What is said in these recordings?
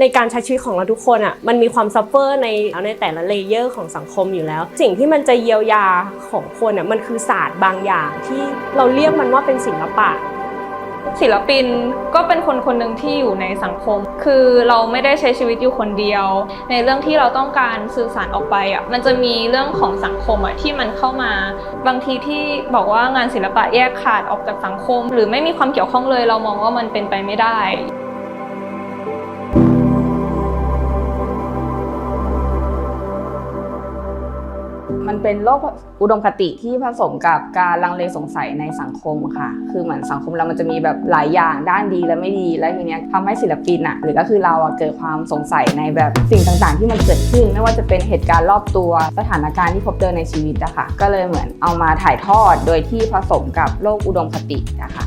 ในการใช้ชีวิตของเราทุกคนอะมันมีความซัฟเฟอร์ในในแต่ละเลเยอร์ของสังคมอยู่แล้ว สิ่งที่มันจะเยียวยาของคนอะมันคือศาสตร์บางอย่าง ที่เราเรียกมันว่าเป็นศิลปะศิลปินก็เป็นคนคนหนึ่งที่อยู่ในสังคม คือเราไม่ได้ใช้ชีวิตอยู่คนเดียว ในเรื่องที่เราต้องการสื่อสารออกไปอะ มันจะมีเรื่องของสังคมอะที่มันเข้ามา บางทีที่บอกว่างานศิลปะแยกขาดออกจากสังคม หรือไม่มีความเกี่ยวข้องเลย เรามองว่ามันเป็นไปไม่ได้ มันเป็นโลกอุดมคติที่ผสมกับการลังเลสงสัยในสังคมค่ะ คือเหมือนสังคมเรามันจะมีแบบหลายอย่างด้านดีและไม่ดี และทีเนี้ยทำให้ศิลปินอะหรือก็คือเราอะเกิดความสงสัยในแบบสิ่งต่างๆ ที่มันเกิดขึ้น ไม่ว่าจะเป็นเหตุการณ์รอบตัว สถานการณ์ที่พบเจอในชีวิตอะค่ะ ก็เลยเหมือนเอามาถ่ายทอดโดยที่ผสมกับโลกอุดมคตินะคะ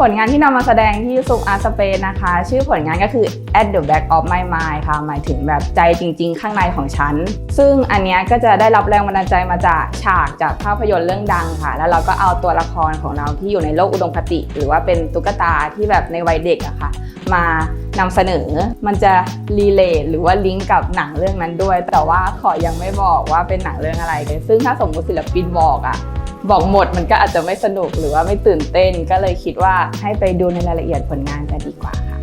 ผลงานที่นำมาแสดงที่ซุปอาร์สเปนนะคะ ชื่อผลงานก็คือ at the back of my mind ค่ะ หมายถึงแบบใจจริง ๆ ข้างในของฉัน ซึ่งอันนี้ก็จะได้รับแรงบันดาลใจมาจากฉากจากภาพยนตร์เรื่องดังค่ะ แล้วเราก็เอาตัวละครของเราที่อยู่ในโลกอุดมคติ หรือว่าเป็นตุ๊กตาที่แบบในวัยเด็กอะค่ะ มา นำเสนอ มันจะรีเลทหรือว่าลิงก์กับหนังเรื่องนั้นด้วย แต่ว่าขอยังไม่บอกว่าเป็นหนังเรื่องอะไรเลยซึ่งถ้าสมมติศิลปินบอกอะบอกหมดมันก็อาจจะไม่สนุกหรือว่าไม่ตื่นเต้น ก็เลยคิดว่าให้ไปดูในรายละเอียดผลงานจะดีกว่าค่ะ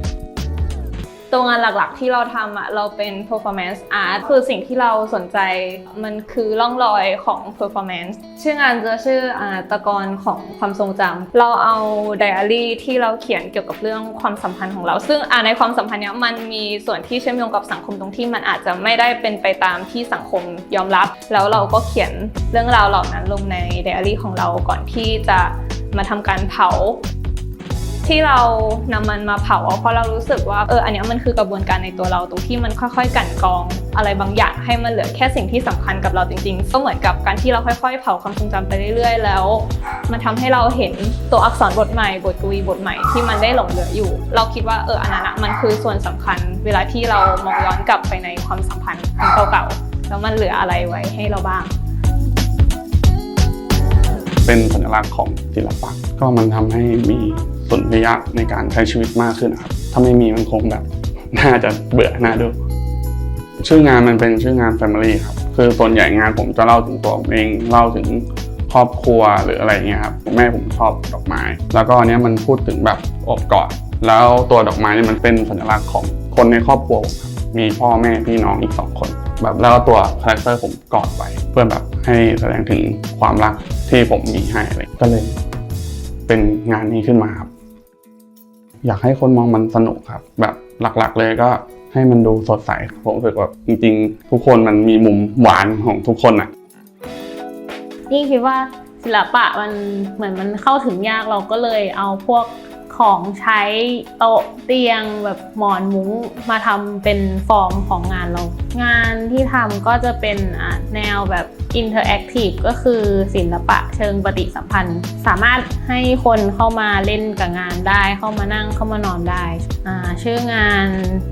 ตัวงานหลักๆที่เราทำอะเราเป็น performance art คือสิ่งที่เราสนใจมันคือร่องรอยของ performance ชื่องานจะชื่ออาตะกอนของความทรงจำเราเอาไดอารี่ที่เราเขียนเกี่ยวกับเรื่องความสัมพันธ์ของเรา ซึ่งอ่าในความสัมพันธ์เนี้ยมันมีส่วนที่เชื่อมโยงกับสังคมตรงที่มันอาจจะไม่ได้เป็นไปตามที่สังคมยอมรับ แล้วเราก็เขียนเรื่องราวเหล่านั้นลงในไดอารี่ของเราก่อนที่จะมาทำการเผา ที่เรานำมันมาเผาเพราะเรารู้สึกว่าเอออันนี้มันคือกระบวนการในตัวเราตรงที่มันค่อย ๆ กั่นกรองอะไรบางอย่างให้มันเหลือแค่สิ่งที่สำคัญกับเราจริงๆ ก็เหมือนกับการที่เราค่อยๆ เผาความทรงจำไปเรื่อยๆ แล้ว มันทำให้เราเห็นตัวอักษรบทใหม่บทกวีบทใหม่ที่มันได้หลงเหลืออยู่ เราคิดว่าเอออันนั้นมันคือส่วนสำคัญ เวลาที่เรามองย้อนกลับไปในความสัมพันธ์ครั้งเก่าๆแล้วมันเหลืออะไรไว้ให้เราบ้างเป็นสัญลักษณ์ของศิลปะก็มันทำให้มี สุนรียะในการใช้ชีวิตมากขึ้นครับ ถ้าไม่มีมันคงแบบน่าจะเบื่อหน้าดู ชื่องานมันเป็นชื่องาน Family ครับ คือส่วนใหญ่งานผมจะเล่าถึงตัวผมเองเล่าถึงครอบครัวหรืออะไรเงี้ยครับแม่ผมชอบดอกไม้ แล้วก็อันเนี้ยมันพูดถึงแบบอบกอดแล้วตัวดอกไม้เนี่ยมันเป็นสัญลักษณ์ของคนในครอบครัวผมมีพ่อแม่พี่น้องอีกสองคน แบบแล้วก็ตัวคาแรคเตอร์ผมกอดไว้เพื่อแบบให้แสดงถึงความรักที่ผมมีให้อะไรก็เลย เป็นงานนี้ขึ้นมาครับ อยากให้คนมองมันสนุกครับ แบบหลักๆเลยก็ให้มันดูสดใส ผมรู้สึกว่าจริงๆ ทุกคนมันมีมุมหวานของทุกคนอะนี่คิดว่าศิลปะมันเหมือนมันเข้าถึงยากเราก็เลยเอาพวกของใช้โต๊ะเตียงแบบหมอนมุ้งมาทำเป็นฟอร์มของงานเรางานที่ทำก็จะเป็นแนวแบบอินเทอร์แอคทีฟก็คือศิลปะเชิงปฏิสัมพันธ์ สามารถให้คนเข้ามาเล่นกับงานได้ เข้ามานั่งเข้ามานอนได้ชื่องาน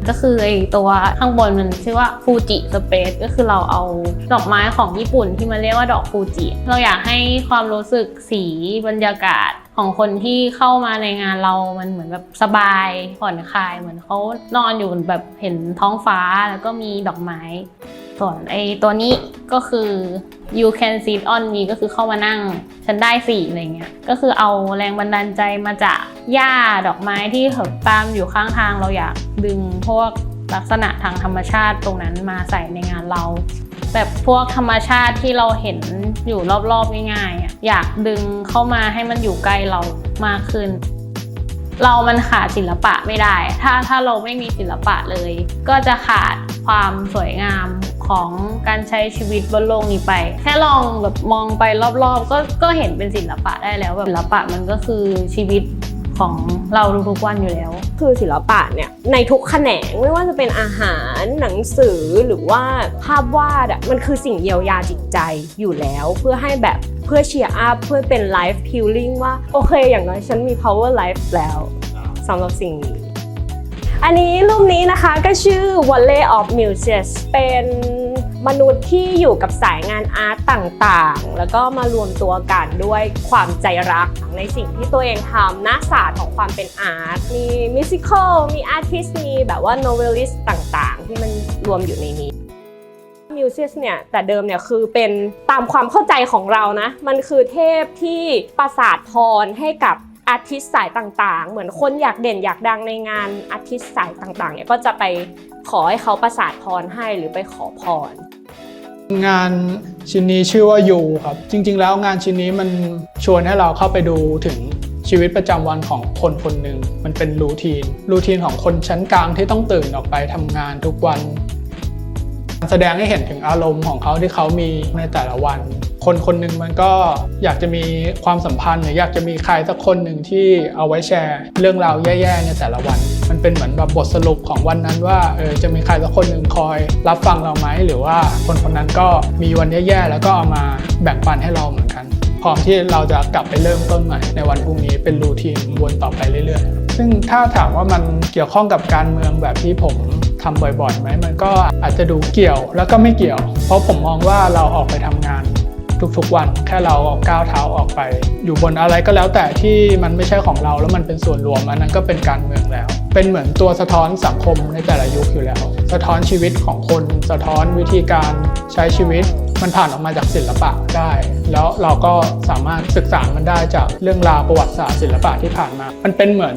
ก็คือไอตัวข้างบนมันชื่อว่าฟูจิสเปซก็คือเราเอาดอกไม้ของญี่ปุ่นที่มันเรียกว่าดอกฟูจิ เราอยากให้ความรู้สึกสีบรรยากาศของคนที่เข้ามาในงานเรามันเหมือนแบบสบายผ่อนคลายเหมือนเขานอนอยู่แบบเห็นท้องฟ้าแล้วก็มีดอกไม้ ส่วนไอ้ตัวนี้ก็คือ you can sit on me ก็คือเข้ามานั่ง ฉันได้สี่อะไรเงี้ย ก็คือเอาแรงบันดาลใจมาจากหญ้าดอกไม้ที่เหิบตามอยู่ข้างทางเราอยากดึงพวกลักษณะทางธรรมชาติตรงนั้นมาใส่ในงานเรา แบบพวกธรรมชาติที่เราเห็นอยู่รอบๆง่ายๆอะอยากดึงเข้ามาให้มันอยู่ใกล้เรามากขึ้น เรามันขาดศิลปะไม่ได้ ถ้าถ้าเราไม่มีศิลปะเลย ก็จะขาด ความสวยงามของการใช้ชีวิตบนโลกนี้ไป แค่ลองแบบมองไปรอบๆ ก็ก็เห็นเป็นศิลปะได้แล้วแบบศิลปะมันก็คือชีวิตของเราทุกๆวันอยู่แล้ว คือศิลปะเนี่ยในทุกแขนงไม่ว่าจะเป็นอาหารหนังสือหรือว่าภาพวาดอะมันคือสิ่งเยียวยาจิตใจอยู่แล้ว เพื่อให้แบบเพื่อเชียร์อัพเพื่อเป็นไลฟ์ฮิลลิ่งว่า โอเคอย่างน้อยฉันมี power life แล้วสำหรับสิ่งนี้ อันนี้รูปนี้นะคะก็ชื่อ Volley of Muses เป็นมนุษย์ที่อยู่กับสายงานอาร์ตต่างๆ แล้วก็มารวมตัวกันด้วยความใจรักในสิ่งที่ตัวเองทำหน้าศาสตร์ของความเป็นอาร์ต มีมิวสิควลมีอาร์ติสมีแบบว่าโนเวลิสต่างๆ ที่มันรวมอยู่ในนี้มิวเซียสเนี่ยแต่เดิมเนี่ยคือเป็นตามความเข้าใจของเรานะ มันคือเทพที่ประสาทพรให้กับ อาร์ติสสายต่างๆ เหมือนคนอยากเด่นอยากดังในงานอาร์ติสสายต่างๆเนี่ยก็จะไปขอให้เขาประสาทพรให้หรือไปขอพรงานชิ้นนี้ชื่อว่ายูครับ จริง ๆ แล้วงานชิ้นนี้มันชวนให้เราเข้าไปดูถึงชีวิตประจำวันของคนคนหนึ่งมันเป็นรูทีน รูทีนของคนชั้นกลางที่ต้องตื่นออกไปทำงานทุกวัน แสดงให้เห็นถึงอารมณ์ของเขาที่เขามีในแต่ละวัน คนคนหนึ่งมันก็อยากจะมีความสัมพันธ์หรืออยากจะมีใครสักคนหนึ่งที่เอาไว้แชร์ เรื่องราวแย่ๆในแต่ละวัน มันเป็นเหมือนแบบบทสรุปของวันนั้นว่าเออจะมีใครสักคนหนึ่งคอย รับฟังเราไหมหรือว่าคนคนนั้นก็มีวันแย่ๆแล้วก็เอามาแบ่งปันให้เราเหมือนกันพร้อมที่เราจะกลับไปเริ่มต้นใหม่ในวันพรุ่งนี้เป็นรูทีนวนต่อไปเรื่อยๆ ซึ่งถ้าถามว่ามันเกี่ยวข้องกับการเมืองแบบที่ผม ทำบ่อยๆไหมมันก็อาจจะดูเกี่ยวแล้วก็ไม่เกี่ยว เพราะผมมองว่าเราออกไปทำงานทุกๆวันแค่เราเอาก้าวเท้าออกไป อยู่บนอะไรก็แล้วแต่ที่มันไม่ใช่ของเราแล้วมันเป็นส่วนรวมอันนั้นก็เป็นการเมืองแล้ว เป็นเหมือนตัวสะท้อนสังคมในแต่ละยุคอยู่แล้ว สะท้อนชีวิตของคน สะท้อนวิธีการใช้ชีวิต มันผ่านออกมาจากศิลปะได้ แล้วเราก็สามารถศึกษามันได้จากเรื่องราวประวัติศาสตร์ศิลปะที่ผ่านมา มันเป็นเหมือน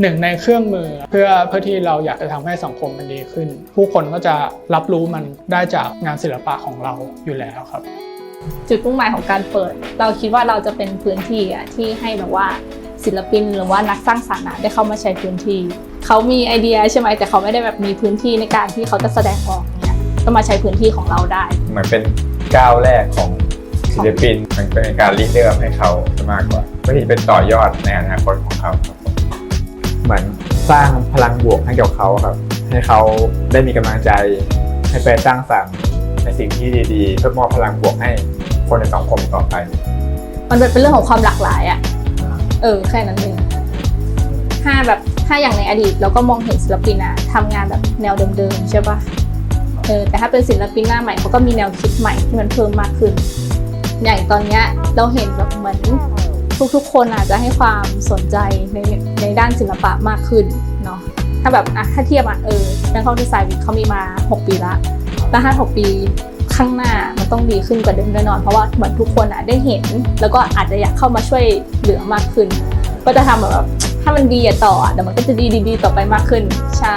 หนึ่งในเครื่องมือเพื่อเพื่อที่เราอยากจะทำให้สังคมมันดีขึ้น ผู้คนก็จะรับรู้มันได้จากงานศิลปะของเราอยู่แล้วครับ จุดมุ่งหมายของการเปิด เราคิดว่าเราจะเป็นพื้นที่อะที่ให้แบบว่าศิลปินหรือว่านักสร้างสรรค์อะได้เข้ามาใช้พื้นที่ เขามีไอเดียใช่ไหมแต่เขาไม่ได้แบบมีพื้นที่ในการที่เขาจะแสดงออกเนี่ยก็มาใช้พื้นที่ของเราได้เหมือนเป็นก้าวแรกของศิลปินมันเป็นการริเริ่มให้เขามากกว่าเพื่อที่จะเป็นต่อยอดในอนาคตของเขาครับผ มเหมือนสร้างพลังบวกให้กับเขาครับ ให้เขาได้มีกำลังใจ ให้ไปสร้างสรรค์ในสิ่งที่ดีๆเพื่อมอบพลังบวกให้คนในสังคมต่อไป มันเป็นเรื่องของความหลากหลายอะเออแค่นั้นเองถ้าแบบถ้าอย่างในอดีตเราก็มองเห็นศิลปินอะทำงานแบบแนวเดิมๆใช่ปะเออแต่ถ้าเป็นศิลปินหน้าใหม่เขาก็มีแนวคิดใหม่ที่มันเพิ่มมากขึ้น อย่างตอนเนี้ยเราเห็นแบบเหมือน ทุกๆ คนอาจจะให้ความสนใจในในด้านศิลปะมากขึ้นเนาะถ้าแบบอะถ้าเทียบอะเออแบงคอกดีไซน์วิกเขามีมา 6 ปีละแล้วถ้า6ปีข้างหน้ามันต้องดีขึ้นกว่าเดิมแน่นอน เพราะว่าเหมือนทุกคนอะได้เห็น แล้วก็อาจจะอยากเข้ามาช่วยเหลือมากขึ้น ก็จะทำแบบถ้ามันดีอะต่อเดี๋ยวมันก็จะดีดีต่อไปมากขึ้น ใช่